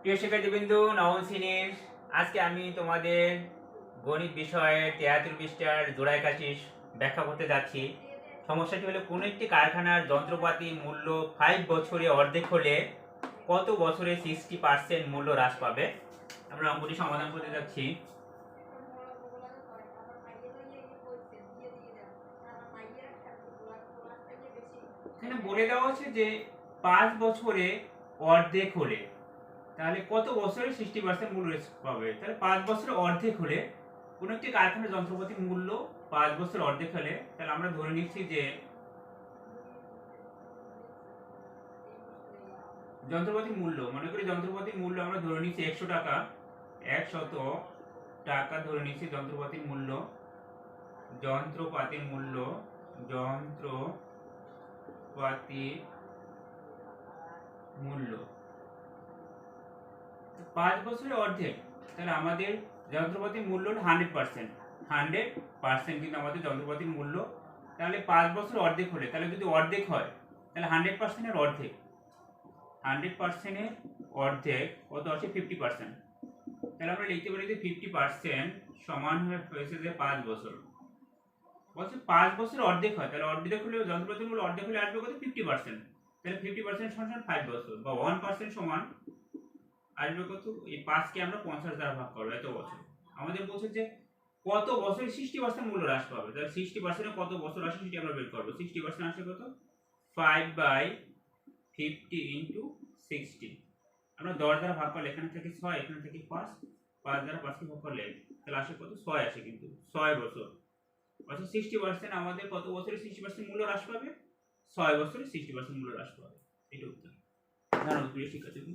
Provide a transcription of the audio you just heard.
প্রিয় শিক্ষার্থীবৃন্দু, নবম শ্রেণির আজকে আমি তোমাদের গণিত বিষয়ে তিয়াত্তর পৃষ্ঠার জোড়ায় কাশিস ব্যাখ্যা করতে যাচ্ছি। সমস্যাটি হলো, কোনো একটি কারখানার যন্ত্রপাতি মূল্য ফাইভ বছরে অর্ধেক হলে কত বছরে সিক্সটি পার্সেন্ট মূল্য হ্রাস পাবে? আমরা অঙ্কটি সমাধান করতে যাচ্ছি। এখানে বলে দেওয়া হচ্ছে যে পাঁচ বছরে অর্ধেক হলে তাহলে কত বছরে সিক্সটি পার্সেন্ট মূল্য পাবে? তাহলে পাঁচ বছরে অর্ধেক হলে কোনো একটি কারখানার যন্ত্রপাতির মূল্য পাঁচ বছর অর্ধেক হলে, তাহলে আমরা ধরে নিচ্ছি যে যন্ত্রপাতির মূল্য, মনে করি যন্ত্রপাতির মূল্য আমরা ধরে নিচ্ছি একশো টাকা একশত টাকা ধরে নিচ্ছি যন্ত্রপাতির মূল্য যন্ত্রপাতির মূল্য যন্ত্রপাতির মূল্য। পাঁচ বছরের অর্ধেক, তাহলে আমাদের যন্ত্রপাতির মূল্য হান্ড্রেড পার্সেন্ট হান্ড্রেড পার্সেন্ট কিন্তু আমাদের যন্ত্রপাতির মূল্য, তাহলে পাঁচ বছর অর্ধেক হলে, তাহলে যদি অর্ধেক হয়, তাহলে হান্ড্রেড পার্সেন্টের অর্ধেক। হান্ড্রেড পার্সেন্টের অর্ধেক কত আছে ফিফটি পার্সেন্ট তাহলে আমরা লিখতে পারি যে ফিফটি পার্সেন্ট সমান হয়েছে যে পাঁচ বছর। বলছে পাঁচ বছর অর্ধেক হয়, তাহলে অর্ধেক হলে যন্ত্রপাতির মূল্য অর্ধেক হলে আসবে কত? ফিফটি পার্সেন্ট তাহলে ফিফটি পার্সেন্ট সমান ফাইভ বছর বা ওয়ান পার্সেন্ট সমান আসবে কত এই পাঁচকে আমরা পঞ্চাশ দ্বারা ভাগ করব, এত বছর। আমাদের বলছে যে কত বছরে সিক্সটি পার্সেন্ট মূল্য হ্রাস পাবে? তাহলে সিক্সটি পার্সেন্টে কত বছর আসে সেটি আমরা বের করব? সিক্সটি পার্সেন্ট আসে কত? Five by fifty into sixty আমরা দশ দ্বারা ভাগ করলে এখানে থেকে ছয়, এখানে থেকে পাঁচ পাঁচ দ্বারা পাঁচকে ভাগ করলে তাহলে আসে কত? ছয় আসে কিন্তু, ছয় বছর। অর্থাৎ সিক্সটি পার্সেন্ট আমাদের কত বছরে সিক্সটি পার্সেন্ট মূল্য হ্রাস পাবে? ছয় বছরে সিক্সটি পার্সেন্ট মূল্য হ্রাস পাবে। এটা উত্তর। ধন্যবাদ, প্রিয় শিক্ষার্থী।